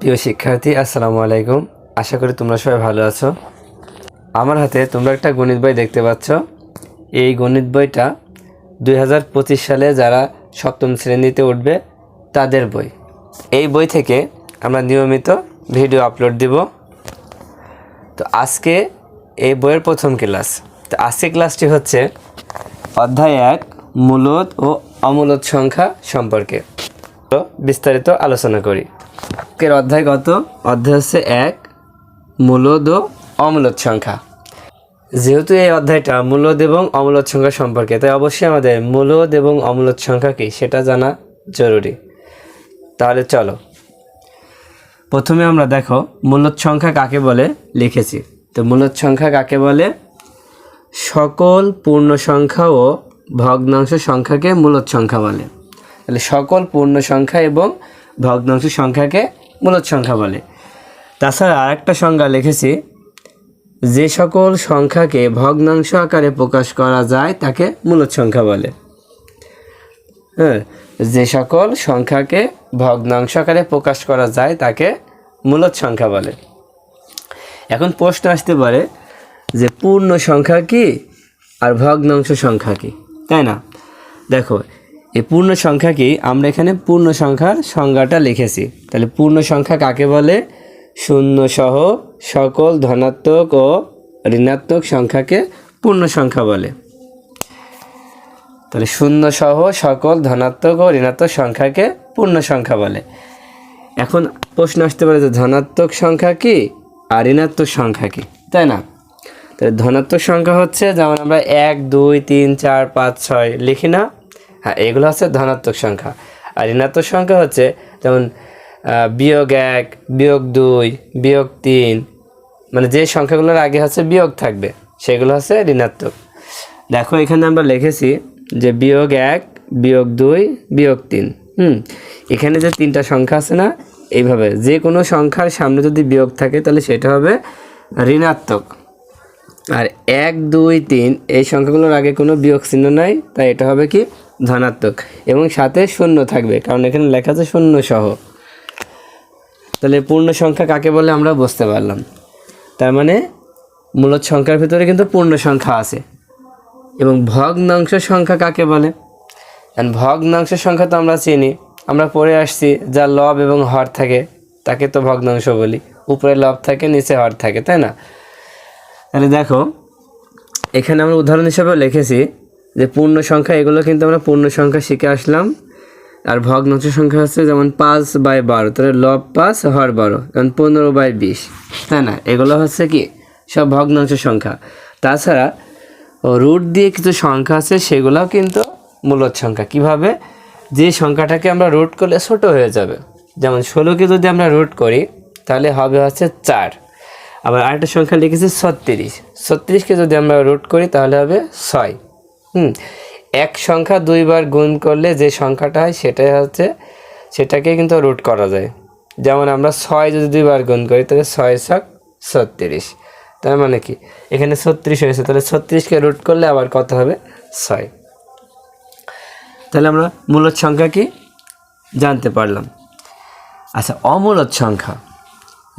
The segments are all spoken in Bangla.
প্রিয় শিক্ষার্থী, আসসালামু আলাইকুম। আশা করি তোমরা সবাই ভালো আছো। আমার হাতে তোমরা একটা গণিত বই দেখতে পাচ্ছ। এই গণিত বইটা দু হাজার পঁচিশ সালে যারা সপ্তম শ্রেণীতে উঠবে, তাদের বই। এই বই থেকে আমরা নিয়মিত ভিডিও আপলোড দিব। তো আজকে এই বইয়ের প্রথম ক্লাস। তো আজকে ক্লাসটি হচ্ছে অধ্যায় এক, মূলত ও অমূলত সংখ্যা সম্পর্কে। বিস্তারিত আলোচনা করি। আজকের অধ্যায় কত? অধ্যায় হচ্ছে এক, মূলদ ও অমূলত সংখ্যা। যেহেতু এই অধ্যায়টা মূলদ এবং অমূলত সংখ্যা সম্পর্কে, তাই অবশ্যই আমাদের মূলদ এবং অমূলত সংখ্যা কি সেটা জানা জরুরি। তাহলে চলো। প্রথমে আমরা দেখো, মূলদ সংখ্যা কাকে বলে? লিখেছি। তো মূলদ সংখ্যা কাকে বলে? সকল পূর্ণ সংখ্যা ও ভগ্নাংশ সংখ্যাকে মূলদ সংখ্যা বলে। তাহলে সকল পূর্ণ সংখ্যা এবং ভগ্নাংশ সংখ্যাকে মূলদ সংখ্যা বলে। তাছাড়া আরেকটা সংজ্ঞা লিখেছি, যে সকল সংখ্যাকে ভগ্নাংশ আকারে প্রকাশ করা যায় তাকে মূলত সংখ্যা বলে। হ্যাঁ যে সকল সংখ্যাকে ভগ্নাংশ আকারে প্রকাশ করা যায় তাকে মূলত সংখ্যা বলে। এখন প্রশ্ন আসতে পারে, যে পূর্ণ সংখ্যা কি আর ভগ্নাংশ সংখ্যা কি? তাই না? দেখো এই পূর্ণ সংখ্যা কি? আমরা এখানে পূর্ণ সংখ্যার সংজ্ঞাটা লিখেছি। তাহলে পূর্ণ সংখ্যা কাকে বলে? শূন্য সহ সকল ধনাত্মক ও ঋণাত্মক সংখ্যাকে পূর্ণ সংখ্যা বলে। তাহলে শূন্য সহ সকল ধনাত্মক ও ঋণাত্মক সংখ্যাকে পূর্ণ সংখ্যা বলে। এখন প্রশ্ন আসতে পারে যে ধনাত্মক সংখ্যা কি আর ঋণাত্মক সংখ্যা কি? তাই না? তাহলে ধনাত্মক সংখ্যা হচ্ছে, যেমন আমরা এক, দুই, তিন, চার, পাঁচ, ছয় লিখি না। হ্যাঁ এগুলো হচ্ছে ধনাত্মক সংখ্যা। আর ঋণাত্মক সংখ্যা হচ্ছে যেমন বিয়োগ এক, বিয়োগ দুই, বিয়োগ তিন মানে যে সংখ্যাগুলোর আগে হচ্ছে বিয়োগ থাকবে, সেগুলো হচ্ছে ঋণাত্মক। দেখো, এখানে আমরা লিখেছি যে বিয়োগ এক, বিয়োগ দুই, বিয়োগ তিন, হুম? এখানে যে তিনটা সংখ্যা আছে না, এইভাবে যে কোনো সংখ্যার সামনে যদি বিয়োগ থাকে, তাহলে সেটা হবে ঋণাত্মক। আর এক, দুই, তিন, এই সংখ্যাগুলোর আগে কোনো বিয়োগ চিহ্ন নাই, তাই এটা হবে কি? ধনাত্মক এবং সাথে শূন্য থাকবে, কারণ এখানে লেখা আছে শূন্য সহ। তাহলে পূর্ণ সংখ্যা কাকে বলে আমরা বুঝতে পারলাম। তার মানে মূলত সংখ্যার ভিতরে কিন্তু পূর্ণ সংখ্যা আছে। এবং ভগ্নাংশ সংখ্যা কাকে বলে? ভগ্নাংশ সংখ্যা তো আমরা চিনি। আমরা পড়ে আসছি, যা লব এবং হর থাকে, তাকে তো ভগ্নাংশ বলি। উপরে লব থাকে, নিচে হর থাকে, তাই না? তাহলে দেখো, এখানে আমরা উদাহরণ হিসাবে লিখেছি যে পূর্ণ সংখ্যা, এগুলো কিন্তু আমরা পূর্ণ সংখ্যা শিখে আসলাম। আর ভগ্নাংশ সংখ্যা হচ্ছে যেমন পাঁচ বাই বারো, তাহলে লব পাঁচ, হর বারো, যেমন পনেরো বাই বিশ। তাই না? এগুলো হচ্ছে কি? সব ভগ্নাংশ সংখ্যা। তাছাড়া রুট দিয়ে কিছু সংখ্যা আছে, সেগুলোও কিন্তু মূলত সংখ্যা। কীভাবে? যে সংখ্যাটাকে আমরা রুট করলে ছোট হয়ে যাবে। যেমন ষোলোকে যদি আমরা রুট করি, তাহলে হবে হচ্ছে চার। আবার আরেকটা সংখ্যা লিখেছি ছত্রিশ। ছত্রিশকে যদি আমরা রুট করি, তাহলে হবে ছয়। হুম, এক সংখ্যা দুইবার গুণ করলে যে সংখ্যাটা হয় সেটাই হচ্ছে সেটাকে কিন্তু রুট করা যায়। যেমন আমরা ছয় যদি দুইবার গুণ করি, তাহলে ছয় ছক ছত্রিশ। তার মানে কি? এখানে ছত্রিশ হয়েছে, তাহলে ছত্রিশকে রুট করলে আবার কত হবে? ছয়। তাহলে আমরা মূলত সংখ্যা কি? জানতে পারলাম। আচ্ছা অমূলত সংখ্যা।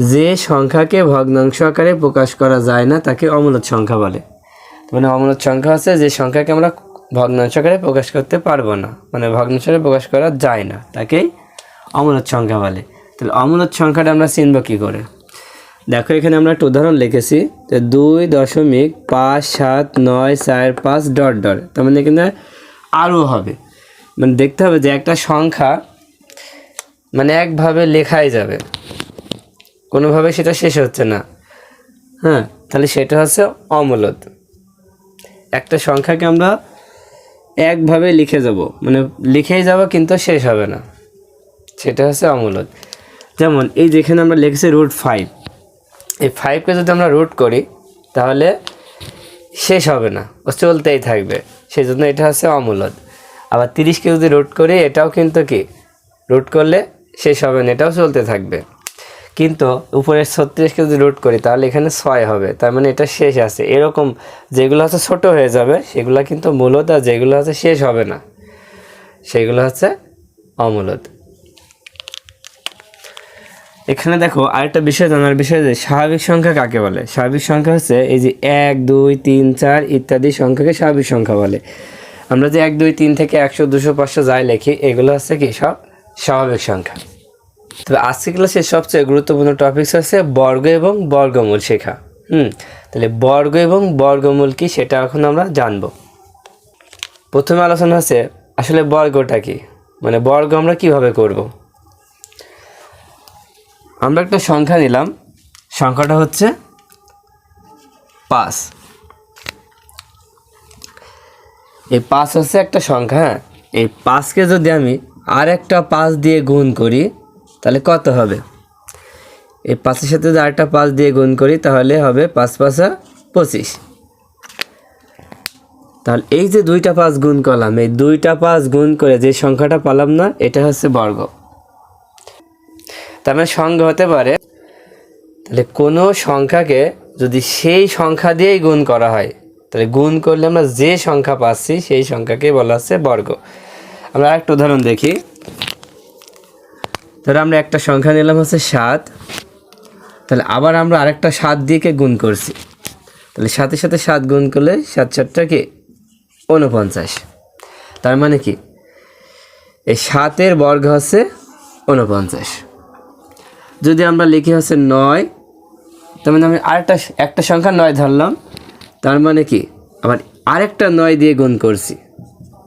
যে সংখ্যাকে ভগ্নাংশ আকারে প্রকাশ করা যায় না, তাকে অমূলত সংখ্যা বলে। মানে অমূলত সংখ্যা হচ্ছে যে সংখ্যাকে আমরা ভগ্নাংশ প্রকাশ করতে পারব না। মানে ভগ্নাংশ প্রকাশ করা যায় না, তাকেই অমূলত সংখ্যা বলে। তাহলে অমূলত সংখ্যাটা আমরা চিনব কী করে? দেখো, এখানে আমরা একটা উদাহরণ লিখেছি যে দুই দশমিক পাঁচ সাত নয় চার পাঁচ ডট ডট। তার মানে এখানে আরও হবে। মানে দেখতে হবে যে একটা সংখ্যা মানে একভাবে লেখাই যাবে। কোনোভাবে সেটা শেষ হচ্ছে না। হ্যাঁ তাহলে সেটা হচ্ছে অমূলত। একটা সংখ্যাকে আমরা একভাবে লিখে যাব। মানে লিখেই যাব কিন্তু শেষ হবে না। সেটা হচ্ছে অমূলত যেমন এই যেখানে আমরা লিখেছি রুট ফাইভ এই ফাইভকে যদি আমরা রুট করি, তাহলে শেষ হবে না। ও চলতেই থাকবে। সেই জন্য এটা হচ্ছে অমূলত আবার তিরিশকে যদি রুট করি, এটাও কিন্তু কি? রুট করলে শেষ হবে না, এটাও চলতে থাকবে। কিন্তু উপরের ছত্রিশকে যদি রুট করি, তাহলে এখানে ছয় হবে। তার মানে এটা শেষ আছে। এরকম যেগুলো হচ্ছে ছোট হয়ে যাবে, সেগুলো কিন্তু মূলত আর যেগুলো হচ্ছে শেষ হবে না, সেগুলো হচ্ছে অমূলত। এখানে দেখো আরেকটা বিষয় জানার বিষয় যে স্বাভাবিক সংখ্যা কাকে বলে? স্বাভাবিক সংখ্যা হচ্ছে এই যে এক, দুই, তিন, চার ইত্যাদি সংখ্যাকে স্বাভাবিক সংখ্যা বলে। আমরা যে এক, দুই, তিন থেকে একশো, দুশো, পাঁচশো যাই লিখি, এগুলো হচ্ছে কি সব স্বাভাবিক সংখ্যা। তবে আজকে ক্লাসের সবচেয়ে গুরুত্বপূর্ণ টপিকস হচ্ছে বর্গ এবং বর্গমূল শেখা। হুম, তাহলে বর্গ এবং বর্গমূল কি সেটা এখন আমরা জানব। প্রথমে আলোচনা হচ্ছে আসলে বর্গটা কি? মানে বর্গ আমরা কীভাবে করব? আমরা একটা সংখ্যা নিলাম, সংখ্যাটা হচ্ছে পাঁচ। এই পাঁচ হচ্ছে একটা সংখ্যা হ্যাঁ? এই পাঁচকে যদি আমি আর একটা পাঁচ দিয়ে গুণ করি তাহলে কত হবে? এই পাঁচের সাথে যদি আরেকটা পাঁচ দিয়ে গুণ করি, তাহলে হবে পাঁচ পাঁচা পঁচিশ। তাহলে এই যে দুইটা পাঁচ গুণ করলাম, এই দুইটা পাঁচ গুণ করে যে সংখ্যাটা পালাম না, এটা হচ্ছে বর্গ। তার মানে সংখ্যা হতে পারে, তাহলে কোনো সংখ্যাকে যদি সেই সংখ্যা দিয়েই গুণ করা হয়, তাহলে গুণ করলে আমরা যে সংখ্যা পাচ্ছি, সেই সংখ্যাকে বলা হচ্ছে বর্গ। আমরা একটা উদাহরণ দেখি। ধরো আমরা একটা সংখ্যা নিলাম হচ্ছে সাত। তাহলে আবার আমরা আরেকটা সাত দিয়েকে গুণ করছি। তাহলে সাথে সাথে সাত গুণ করলে সাত সাতটা কি? উনপঞ্চাশ তার মানে কি? এই সাতের বর্গ হচ্ছে উনপঞ্চাশ যদি আমরা লিখি হচ্ছে নয়, তার মানে আমি আরেকটা একটা সংখ্যা নয় ধরলাম। তার মানে কি? আবার আরেকটা নয় দিয়ে গুণ করছি।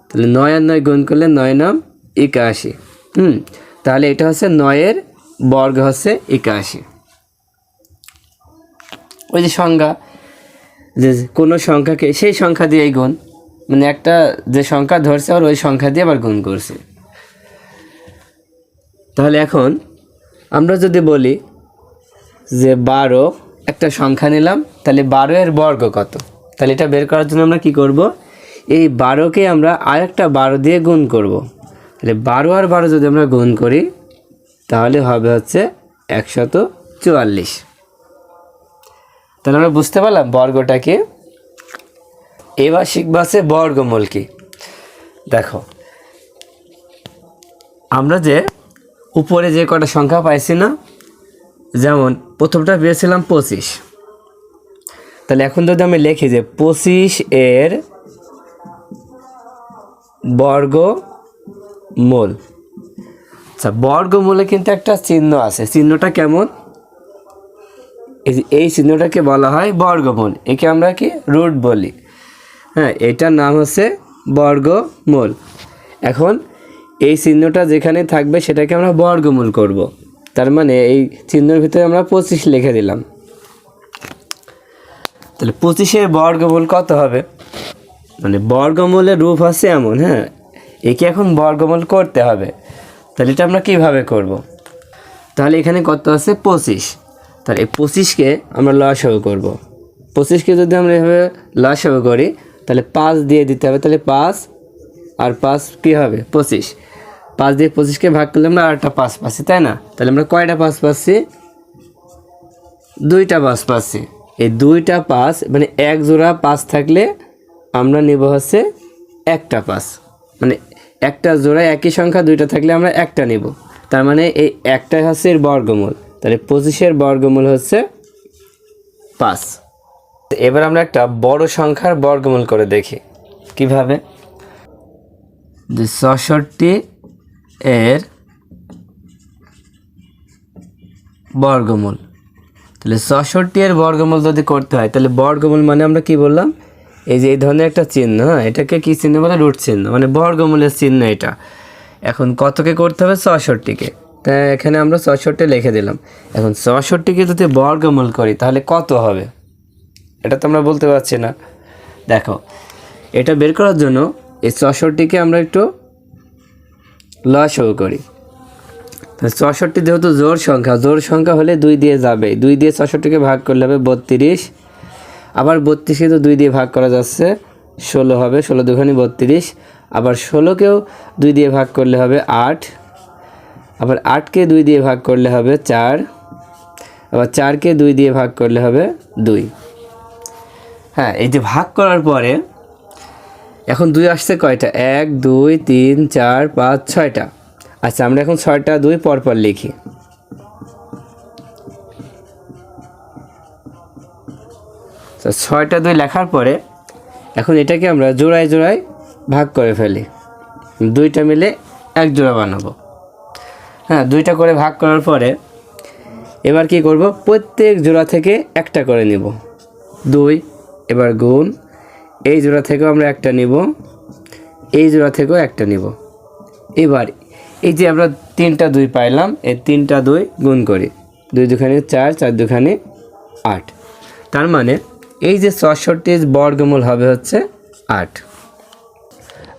তাহলে নয় আর নয় গুণ করলে নয় নাম একাশি। হুম? তাহলে এটা হচ্ছে নয়ের বর্গ হচ্ছে একাশি। ওই যে সংখ্যা যে কোনো সংখ্যাকে, সেই সংখ্যা দিয়েই গুণ। মানে একটা যে সংখ্যা ধরছে আর ওই সংখ্যা দিয়ে আবার গুণ করছে। তাহলে এখন আমরা যদি বলি যে বারো একটা সংখ্যা নিলাম, তাহলে বারো এর বর্গ কত? তাহলে এটা বের করার জন্য আমরা কি করব? এই বারোকে আমরা আরেকটা বারো দিয়ে গুণ করব। তাহলে বারো আর বারো যদি আমরা গুণ করি, তাহলে হবে হচ্ছে একশত চুয়াল্লিশ। তাহলে আমরা বুঝতে পারলাম বর্গটা কি? এবার শিখব আছে বর্গমূল কি? দেখো, আমরা যে উপরে যে কটা সংখ্যা পাইছি না, যেমন প্রথমটা পেয়েছিলাম পঁচিশ। তাহলে এখন যদি আমি লিখি যে পঁচিশ এর বর্গ মূল। আচ্ছা বর্গমূলে কিন্তু একটা চিহ্ন আছে। চিহ্নটা কেমন? এই চিহ্নটাকে বলা হয় বর্গমূল। একে আমরা কি? রুট বলি। হ্যাঁ এটার নাম হচ্ছে বর্গমূল। এখন, এই চিহ্নটা যেখানে থাকবে, সেটাকে আমরা বর্গমূল করব। তার মানে এই চিহ্নের ভিতরে আমরা পঁচিশ লিখে দিলাম। তাহলে পঁচিশের বর্গমূল কত হবে? মানে বর্গমূলের রূপ আছে এমন হ্যাঁ? একে এখন বর্গমূল করতে হবে। তাহলে এটা আমরা কীভাবে করব। তাহলে এখানে কত আছে? পঁচিশ। তাহলে এই পঁচিশকে আমরা লসাগু করব। পঁচিশকে যদি আমরা এভাবে লসাগু করি, তাহলে পাঁচ দিয়ে দিতে হবে। তাহলে পাঁচ আর পাঁচ কী হবে? পঁচিশ। পাঁচ দিয়ে পঁচিশকে ভাগ করলে আমরা আরেকটা পাঁচ পাচ্ছি, তাই না? তাহলে আমরা কয়টা পাঁচ পাচ্ছি? দুইটা পাঁচ পাচ্ছি। এই দুইটা পাঁচ মানে এক জোড়া পাঁচ থাকলে আমরা নেব হচ্ছে একটা পাঁচ। মানে একটা জোড়া একই সংখ্যা, দুইটা থাকলে আমরা একটা নেব। তার মানে এই একটা হচ্ছে এর বর্গমূল। তাহলে পঁচিশের বর্গমূল হচ্ছে পাঁচ। এবার আমরা একটা বড় সংখ্যার বর্গমূল করে দেখি। কীভাবে? যে ছষট্টি এর বর্গমূল। তাহলে ছষট্টি এর বর্গমূল যদি করতে হয়, তাহলে বর্গমূল মানে আমরা কি বললাম? এই যে এই ধরনের একটা চিহ্ন হ্যাঁ? এটাকে কী চিহ্ন বলে? রুট চিহ্ন মানে বর্গমূলের চিহ্ন এটা। এখন কতকে করতে হবে? ছষট্টিকে। তাই এখানে আমরা ছষট্টি লিখে দিলাম। এখন ছষট্টিকে যদি বর্গমূল করি, তাহলে কত হবে? এটা তো আমরা বলতে পারছি না। দেখো, এটা বের করার জন্য এই চৌষট্টিকে আমরা একটু লসও করি। চৌষট্টি যেহেতু জোর সংখ্যা জোর সংখ্যা হলে দুই দিয়ে যাবে। দুই দিয়ে চৌষট্টিকে ভাগ করলে হবে বত্রিশ। আবার বত্রিশকে তো দুই দিয়ে ভাগ করা যাচ্ছে, ষোলো হবে, ষোলো দুখানি বত্রিশ, আবার ষোলোকেও দুই দিয়ে ভাগ করলে হবে আট, আবার আটকে দুই দিয়ে ভাগ করলে হবে চার, আবার চারকে দুই দিয়ে ভাগ করলে হবে দুই। হ্যাঁ এই যে ভাগ করার পরে এখন দুই আসছে কয়টা? এক, দুই, তিন, চার, পাঁচ, ছয়টা। আচ্ছা আমরা এখন ছয়টা, দুই পরপর লিখি। তো ছয়টা দুই লেখার পরে এখন এটাকে আমরা জোড়ায় জোড়ায় ভাগ করে ফেলি। দুইটা মিলে এক জোড়া বানাবো। হ্যাঁ দুইটা করে ভাগ করার পরে এবার কি করব? প্রত্যেক জোড়া থেকে একটা করে নিব। দুই, এবার গুণ। এই জোড়া থেকেও আমরা একটা নিব। এই জোড়া থেকেও একটা নিব। এবার এই যে আমরা তিনটা দুই পাইলাম, এই তিনটা দুই গুণ করি। দুই দুখানে চার চার দুখানে আট। তার মানে এই যে ছষট্টির বর্গমূল হবে হচ্ছে আট।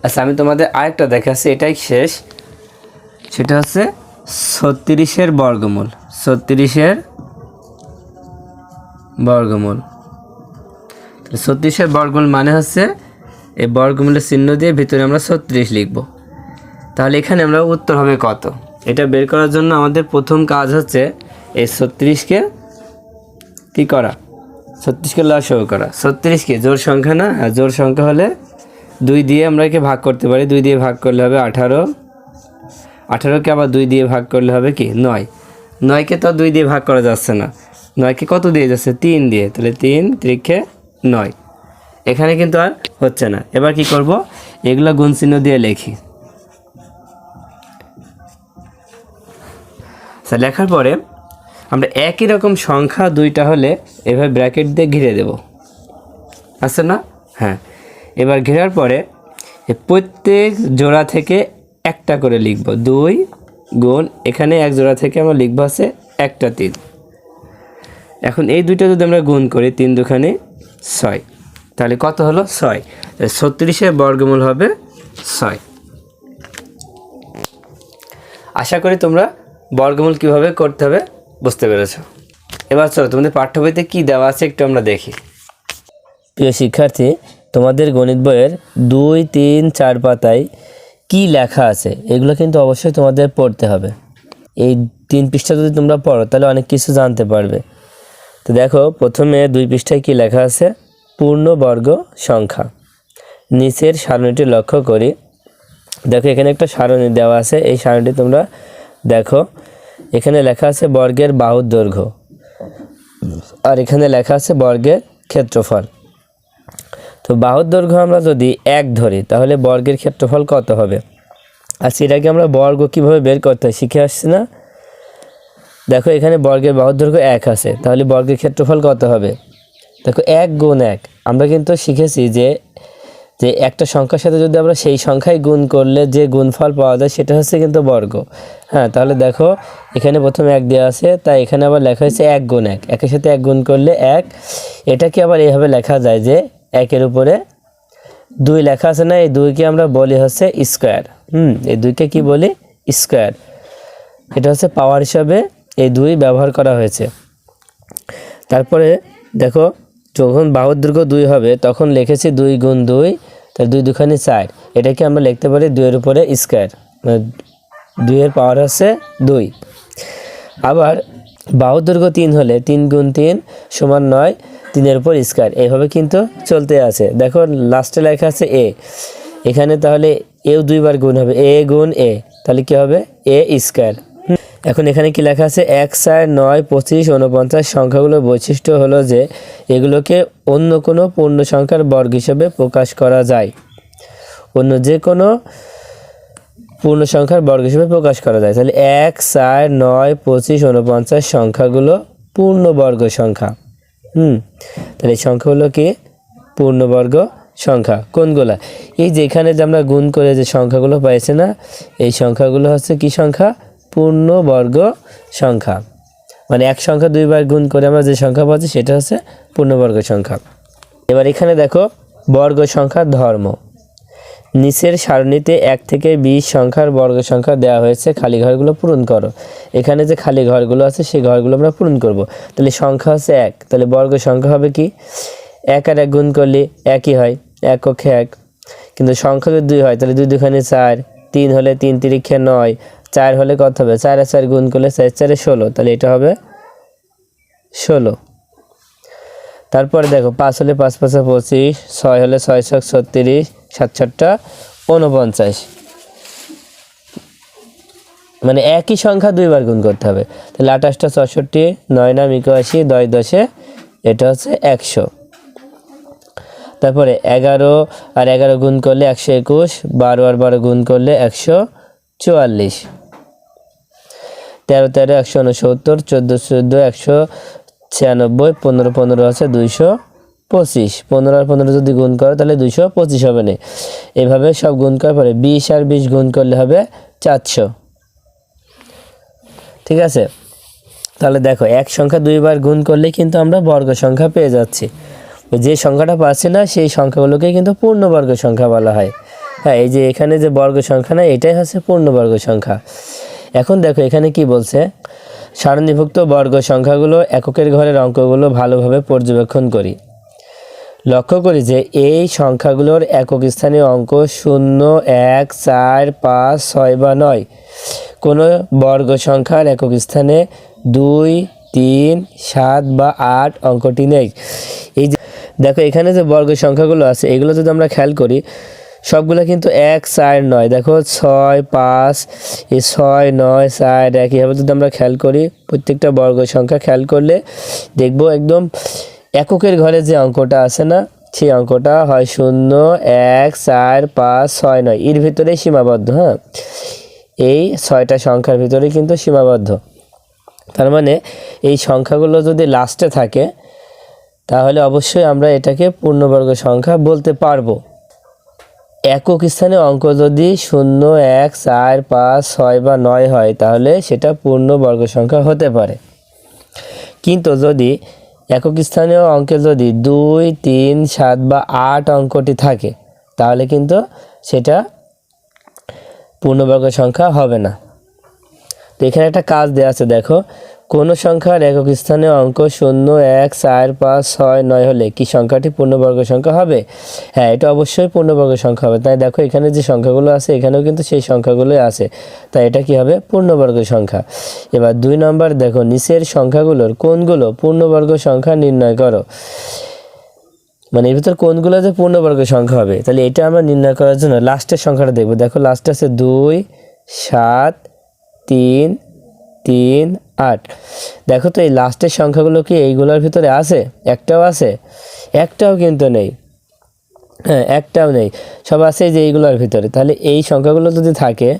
আচ্ছা আমি তোমাদের আরেকটা দেখাচ্ছি, এটাই শেষ। সেটা হচ্ছে ছত্রিশের বর্গমূল ছত্রিশের বর্গমূল। ছত্রিশের বর্গমূল মানে হচ্ছে এই বর্গমূলের চিহ্ন দিয়ে ভিতরে আমরা ছত্রিশ লিখব। তাহলে এখানে আমরা উত্তর হবে কত? এটা বের করার জন্য আমাদের প্রথম কাজ হচ্ছে এই ছত্রিশকে কী করা? ছত্রিশকে লসও করা। ছত্রিশকে জোর সংখ্যা না? আর জোর সংখ্যা হলে দুই দিয়ে আমরা একে ভাগ করতে পারি। দুই দিয়ে ভাগ করলে হবে আঠারো। আঠারোকে আবার দুই দিয়ে ভাগ করলে হবে কি? নয়। নয়কে তো দুই দিয়ে ভাগ করা যাচ্ছে না। নয়কে কত দিয়ে যাচ্ছে? তিন দিয়ে। তাহলে তিন ত্রিক্ষে নয়। এখানে কিন্তু আর হচ্ছে না। এবার কি করব? এগুলো গুণ চিহ্ন দিয়ে লিখি। আচ্ছা লেখার পরে আমরা একই রকম সংখ্যা দুইটা হলে এভাবে ব্র্যাকেট দিয়ে ঘিরে দেব। আছে না? হ্যাঁ। এবার ঘেরার পরে প্রত্যেক জোড়া থেকে একটা করে লিখব। দুই গুণ, এখানে এক জোড়া থেকে আমরা লিখব আছে একটা তিন। এখন এই দুইটা যদি আমরা গুণ করি, তিন দুখানে ছয়। তাহলে কত হলো? ছয়। ছত্রিশের বর্গমূল হবে ছয়। আশা করি তোমরা বর্গমূল কীভাবে করতে হবে বুঝতে পেরেছ। এবার চলো, তোমাদের পাঠ্য বইতে কী দেওয়া আছে একটু আমরা দেখি। প্রিয় শিক্ষার্থী, তোমাদের গণিত বইয়ের দুই, তিন, চার পাতায় কি লেখা আছে? এগুলো কিন্তু অবশ্যই তোমাদের পড়তে হবে। এই তিন পৃষ্ঠা যদি তোমরা পড়ো, তাহলে অনেক কিছু জানতে পারবে। তো দেখো, প্রথমে দুই পৃষ্ঠায় কি লেখা আছে? পূর্ণবর্গ সংখ্যা। নিচের সারণীটি লক্ষ্য করি। দেখো, এখানে একটা সারণী দেওয়া আছে। এই সারণীটি তোমরা দেখো। এখানে লেখা আছে বর্গের বাহুর দৈর্ঘ্য। আর এখানে লেখা আছে বর্গের ক্ষেত্রফল। তো বাহুর দৈর্ঘ্য আমরা যদি এক ধরি, তাহলে বর্গের ক্ষেত্রফল কত হবে? আর সেটাকে আমরা বর্গ কীভাবে বের করতে হয় শিখে আসছি না? দেখো, এখানে বর্গের বাহুর দৈর্ঘ্য এক আছে, তাহলে বর্গের ক্ষেত্রফল কত হবে? দেখো, এক গুণ এক। আমরা কিন্তু শিখেছি যে যে একটা সংখ্যার সাথে যদি আমরা সেই সংখ্যায় গুণ করলে যে গুণফল পাওয়া যায় সেটা হচ্ছে কিন্তু বর্গ। হ্যাঁ তাহলে দেখো, এখানে প্রথমে এক দেওয়া আছে, তাই এখানে আবার লেখা হয়েছে এক গুণ এক। একের সাথে এক গুণ করলে এক। এটাকে আবার এইভাবে লেখা যায় যে একের উপরে দুই লেখা আছে না, এই দুইকে আমরা বলি হচ্ছে স্কোয়ার। হুম, এই দুইকে কি বলি? স্কোয়ার। এটা হচ্ছে পাওয়ার হিসাবে এই দুই ব্যবহার করা হয়েছে। তারপরে দেখো যখন বাহুর দৈর্ঘ্য দুই হবে, তখন লিখেছি দুই গুণ দুই তার দুই দুখানি চার। এটাকে আমরা লিখতে পারি দুইয়ের উপরে স্কোয়ার মানে দুইয়ের পাওয়ার হচ্ছে দুই। আবার বাহুর দৈর্ঘ্য তিন হলে তিন গুণ তিন সমান নয়, তিনের উপর স্কোয়ার। এইভাবে কিন্তু চলতে আছে। দেখো লাস্টে লেখা আছে এ এখানে তাহলে এও দুইবার গুণ হবে এ গুণ এ তাহলে কী হবে? A square. এখন এখানে কি লেখা আছে? এক, চার, নয়, পঁচিশ উনপঞ্চাশ সংখ্যাগুলোর বৈশিষ্ট্য হলো যে এগুলোকে অন্য কোনো পূর্ণ সংখ্যার বর্গ হিসেবে প্রকাশ করা যায়। অন্য যে কোনো পূর্ণ সংখ্যার বর্গ হিসেবে প্রকাশ করা যায়। তাহলে এক, চার, নয়, পঁচিশ উনপঞ্চাশ সংখ্যাগুলো পূর্ণবর্গ সংখ্যা। হুম, তাহলে এই সংখ্যাগুলো কি? পূর্ণবর্গ সংখ্যা। কোনগুলা? এই যেখানে যে আমরা গুণ করে যে সংখ্যাগুলো পাইছে না, এই সংখ্যাগুলো হচ্ছে কি সংখ্যা? পূর্ণবর্গ সংখ্যা। মানে এক সংখ্যা দুইবার গুণ করে আমরা যে সংখ্যা পাচ্ছি সেটা হচ্ছে পূর্ণবর্গ সংখ্যা। এবার এখানে দেখো, বর্গ সংখ্যার ধর্ম। নিচের সারণীতে এক থেকে বিশ সংখ্যার বর্গ সংখ্যা দেওয়া হয়েছে, খালি ঘরগুলো পূরণ করো। এখানে যে খালি ঘরগুলো আছে, সেই ঘরগুলো আমরা পূরণ করব। তাহলে সংখ্যা হচ্ছে এক। তাহলে বর্গ সংখ্যা হবে কি? এক আর এক গুণ করলে একই হয়, এক কক্ষে এক। কিন্তু সংখ্যা যদি দুই হয়, তাহলে দুই দুখানে চার, তিন হলে তিন তিরিক্ষে নয় চার হলে কত হবে? চার চার গুণ করলে চার, চারে ষোলো। তাহলে এটা হবে ষোলো। তারপরে দেখো, পাঁচ হলে পাঁচ, পাঁচা পঁচিশ, ছয় হলে ছয় ছক ছত্রিশ সাত সাতটা উনপঞ্চাশ মানে একই সংখ্যা দুইবার গুণ করতে হবে। তাহলে আঠাশটা ছষট্টি নয় নাম একাশি, দশ দশে, এটা হচ্ছে একশো। তারপরে এগারো আর এগারো গুণ করলে একশো একুশ, বারো আর বারো গুণ করলে একশো চুয়াল্লিশ। তেরো তেরো, একশো উনসত্তর, চোদ্দ চোদ্দ, একশো ছিয়ানব্বই, পনেরো পনেরো আছে দুইশো পঁচিশ। পনেরো আর পনেরো যদি গুণ করো, তাহলে দুইশো পঁচিশ হবে না। এভাবে সব গুণ করার পরে বিশ আর বিশ গুণ করলে হবে চারশো। ঠিক আছে? তাহলে দেখো, এক সংখ্যা দুইবার গুণ করলে কিন্তু আমরা বর্গ সংখ্যা পেয়ে যাচ্ছি। যে সংখ্যাটা পাচ্ছি না, সেই সংখ্যাগুলোকে কিন্তু পূর্ণবর্গ সংখ্যা বলা হয়। হ্যাঁ এই যে এখানে যে বর্গ সংখ্যা না, এটাই হচ্ছে পূর্ণবর্গ সংখ্যা। এখন দেখো, এখানে কি বলছে? সারণীভুক্ত বর্গ সংখ্যাগুলো এককের ঘরের অঙ্কগুলো ভালোভাবে পর্যবেক্ষণ করি। লক্ষ্য করি যে এই সংখ্যাগুলোর একক স্থানীয় অঙ্ক শূন্য, এক, চার, পাঁচ, ছয় বা নয়। কোনো বর্গ সংখ্যার একক স্থানে দুই, তিন, সাত বা আট অঙ্কটি নেই। এই যে, দেখো, এখানে যে বর্গ সংখ্যাগুলো আছে, এগুলো যদি আমরা খেয়াল করি সবগুলো কিন্তু এক চার নয়। দেখো, ছয়, পাঁচ, এই ছয়, নয় চার এক এভাবে যদি আমরা খেয়াল করি, প্রত্যেকটা বর্গ সংখ্যা খেয়াল করলে দেখব একদম এককের ঘরে যে অঙ্কটা আছে না, সেই অঙ্কটা হয় শূন্য, এক, চার, পাঁচ, ছয়, নয়। এর ভিতরেই সীমাবদ্ধ হ্যাঁ? এই ছয়টা সংখ্যার ভিতরে কিন্তু সীমাবদ্ধ। তার মানে এই সংখ্যাগুলো যদি লাস্টে থাকে, তাহলে অবশ্যই আমরা এটাকে পূর্ণবর্গ সংখ্যা বলতে পারব। একক স্থানে অঙ্ক যদি শূন্য, এক, চার, পাঁচ, ছয় বা নয় হয়, তাহলে সেটা পূর্ণবর্গ সংখ্যা হতে পারে। কিন্তু যদি একক স্থানীয় অঙ্কে যদি দুই, তিন, সাত বা আট অঙ্কটি থাকে, তাহলে কিন্তু সেটা পূর্ণবর্গ সংখ্যা হবে না। তো এখানে একটা কাজ দেওয়া আছে, দেখো। কোন সংখ্যার একক স্থানে অঙ্ক শূন্য, এক, চার, পাঁচ, ছয়, নয় হলে কি সংখ্যাটি পূর্ণবর্গ সংখ্যা হবে? হ্যাঁ এটা অবশ্যই পূর্ণবর্গ সংখ্যা হবে। তাই দেখো, এখানে যে সংখ্যাগুলো আছে, এখানেও কিন্তু সেই সংখ্যাগুলোই আছে। তাই এটা কি হবে? পূর্ণবর্গ সংখ্যা। এবার দুই নম্বর দেখো, নিচের সংখ্যাগুলোর কোনগুলো পূর্ণবর্গ সংখ্যা নির্ণয় করো? মানে এর ভিতর কোনগুলো যে পূর্ণবর্গ সংখ্যা হবে? তাহলে এটা আমরা নির্ণয় করার জন্য লাস্টের সংখ্যাটা দেখব। দেখো, লাস্টে আছে দুই, সাত, তিন তিন আট। দেখো তো এই লাস্টের সংখ্যাগুলো কি এইগুলোর ভিতরে আছে? একটাও আছে? একটাও কিন্তু নেই। হ্যাঁ একটাও নেই। সব আছে যে এইগুলোর ভিতরে। তাহলে এই সংখ্যাগুলো যদি থাকে,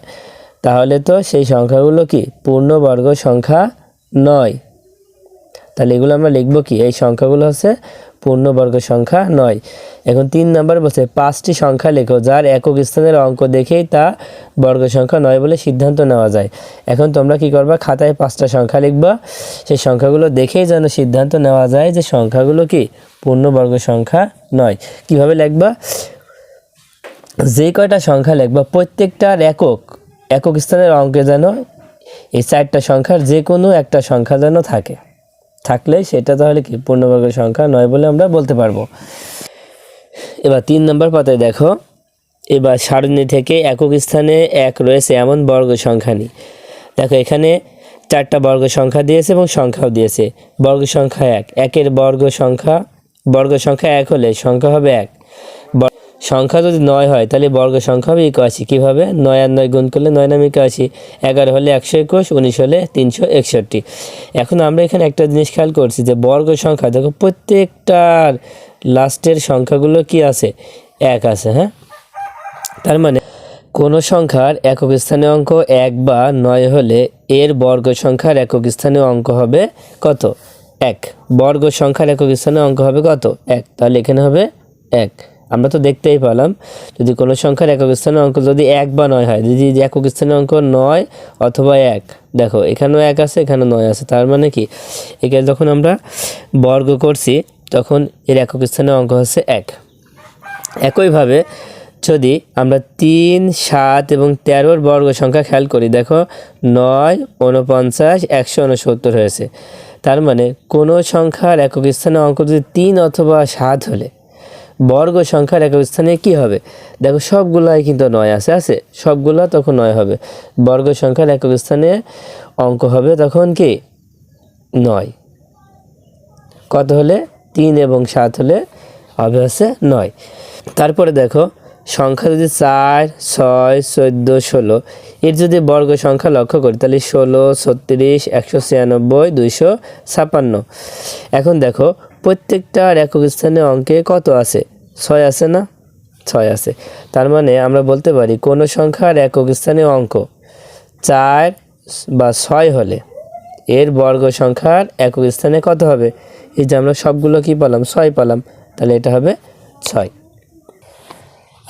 তাহলে তো সেই সংখ্যাগুলো কি? পূর্ণবর্গ সংখ্যা নয়। তাহলে এগুলো আমরা লিখব কি? এই সংখ্যাগুলো হচ্ছে পূর্ণবর্গ সংখ্যা নয়। এখন তিন নাম্বার বলছে, পাঁচটি সংখ্যা লেখো, যার একক স্থানের অঙ্ক দেখেই তা বর্গ সংখ্যা নয় বলে সিদ্ধান্ত নেওয়া যায়। এখন তোমরা কি করবা? খাতায় পাঁচটা সংখ্যা লিখবা। সেই সংখ্যাগুলো দেখেই যেন সিদ্ধান্ত নেওয়া যায় যে সংখ্যাগুলো কি? পূর্ণবর্গ সংখ্যা নয়। কীভাবে লিখবা? যে কয়টা সংখ্যা লিখবা? প্রত্যেকটার একক একক স্থানের অঙ্কে যেন এই চারটা সংখ্যার যে কোনো একটা সংখ্যা যেন থাকে। থাকলে সেটা তাহলে কি? পূর্ণবর্গের সংখ্যা নয় বলে আমরা বলতে পারব। এবার তিন নম্বর পাতায় দেখো। এবার সারণী থেকে একক স্থানে এক রয়েছে, এমন বর্গ সংখ্যা নেই। দেখো এখানে চারটা বর্গ সংখ্যা দিয়েছে এবং সংখ্যাও দিয়েছে। বর্গ সংখ্যা এক। একের বর্গ সংখ্যা বর্গ সংখ্যা এক হলে সংখ্যা হবে এক। সংখ্যা যদি নয় হয়, তাহলে বর্গ সংখ্যা হবে একাশি কীভাবে? নয় আর নয় গুণ করলে নয় নাম একাশি এগারো হলে একশো একুশ, উনিশ হলে তিনশো একষট্টি। এখন আমরা এখানে একটা জিনিস খেয়াল করছি যে বর্গ সংখ্যা, দেখো প্রত্যেকটার লাস্টের সংখ্যাগুলো কি আছে? এক আছে হ্যাঁ? তার মানে কোনো সংখ্যার একক স্থানীয় অঙ্ক এক বা নয় হলে এর বর্গ সংখ্যার একক স্থানীয় অঙ্ক হবে কত? এক। বর্গ সংখ্যার একক স্থানীয় অঙ্ক হবে কত? এক। তাহলে এখানে হবে এক। আমরা তো দেখতেই পেলাম, যদি কোনো সংখ্যার একক স্থানীয় অঙ্ক যদি এক বা নয় হয়, যদি একক স্থানীয় অঙ্ক নয় অথবা এক, দেখো এখানেও এক আছে এখানে নয় আছে, তার মানে কি? একে যখন আমরা বর্গ করছি, তখন এর একক স্থানীয় অঙ্ক হচ্ছে এক। একইভাবে যদি আমরা তিন, সাত এবং তেরোর বর্গ সংখ্যা খেয়াল করি, দেখো নয় উনপঞ্চাশ একশো উনসত্তর হয়েছে। তার মানে কোনো সংখ্যার একক স্থানে অঙ্ক যদি তিন অথবা সাত হলে বর্গ সংখ্যার একক স্থানে কি হবে? দেখো, সবগুলাই কিন্তু নয় আছে আছে? সবগুলা তখন নয় হবে। বর্গ সংখ্যার একক স্থানে অঙ্ক হবে তখন কি? নয়। কত হলে? তিন এবং সাত হলে হবে হচ্ছে নয়। তারপরে দেখো, সংখ্যা যদি চার, ছয়, চোদ্দ, ষোলো, এর যদি বর্গ সংখ্যা লক্ষ্য করি, তাহলে ষোলো, ছত্রিশ, একশো ছিয়ানব্বই, দুইশো ছাপান্ন এখন দেখো প্রত্যেকটার একক স্থানে অঙ্কে কত আছে? ছয় আছে না? ছয় আছে। তার মানে আমরা বলতে পারি কোনো সংখ্যার একক স্থানীয় অঙ্ক। চার বা ছয় হলে এর বর্গ সংখ্যার একক স্থানে কত হবে? এই যে আমরা সবগুলো কি পেলাম? ছয় পেলাম। তাহলে এটা হবে ছয়।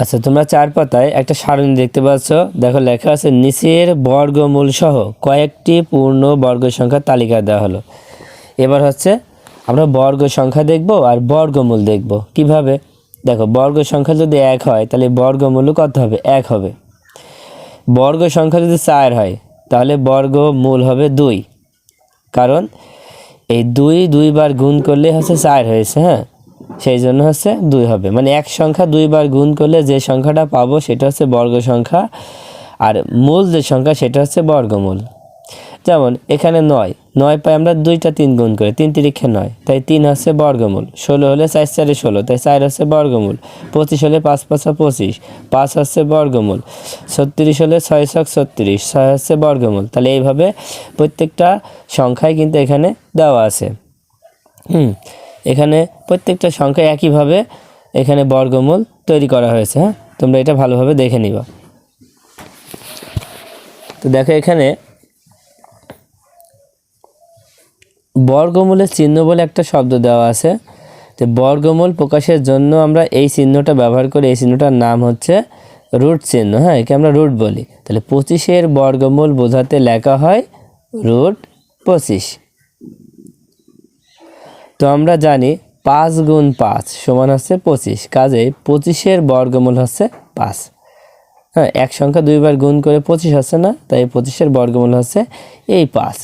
আচ্ছা তোমরা চার পাতায় একটা সারণী দেখতে পাচ্ছ। দেখো, লেখা আছে, নিচের বর্গমূল সহ কয়েকটি পূর্ণ বর্গ সংখ্যার তালিকা দেওয়া হলো। এবার হচ্ছে আমরা বর্গ সংখ্যা দেখব আর বর্গমূল দেখব। কীভাবে? দেখো, বর্গ সংখ্যা যদি এক হয়, তাহলে বর্গমূলও কত হবে? এক হবে। বর্গ সংখ্যা যদি চার হয়, তাহলে বর্গমূল হবে দুই। কারণ এই দুই দুইবার গুণ করলে হচ্ছে চার হয়েছে হ্যাঁ? সেই জন্য হচ্ছে দুই হবে। মানে এক সংখ্যা দুইবার গুণ করলে যে সংখ্যাটা পাবো, সেটা হচ্ছে বর্গ সংখ্যা। আর মূল যে সংখ্যা, সেটা হচ্ছে বর্গমূল। যেমন, এখানে নয়। নয় পাই আমরা দুইটা তিন গুণ করে। তিন তিরিক্ষে নয়। তাই তিন হচ্ছে বর্গমূল। ষোলো হলে চার চারে ষোলো। তাই চার হচ্ছে বর্গমূল। পঁচিশ হলে পাঁচ পাঁচা পঁচিশ। পাঁচ হচ্ছে বর্গমূল। ছত্রিশ হলে ছয় ছক ছত্রিশ। ছয় হচ্ছে বর্গমূল। তাহলে এইভাবে প্রত্যেকটা সংখ্যায় কিন্তু এখানে দেওয়া আছে। হুম, এখানে প্রত্যেকটা সংখ্যা একইভাবে এখানে বর্গমূল তৈরি করা হয়েছে হ্যাঁ? তোমরা এটা ভালোভাবে দেখে নিবা। তো দেখো এখানে বর্গমূলের চিহ্ন বলে একটা শব্দ দেওয়া আছে। তো বর্গমূল প্রকাশের জন্য আমরা এই চিহ্নটা ব্যবহার করি এই চিহ্নটার নাম হচ্ছে রুট চিহ্ন হ্যাঁ একে আমরা রুট বলি। তাহলে পঁচিশের বর্গমূল বোঝাতে লেখা হয় রুট পঁচিশ। তো আমরা জানি পাঁচ গুণ পাঁচ সমান হচ্ছে পঁচিশ, কাজেই পঁচিশের বর্গমূল হচ্ছে পাঁচ। হ্যাঁ এক সংখ্যা দুইবার গুণ করে পঁচিশ হচ্ছে না, তাই পঁচিশের বর্গমূল হচ্ছে এই পাঁচ।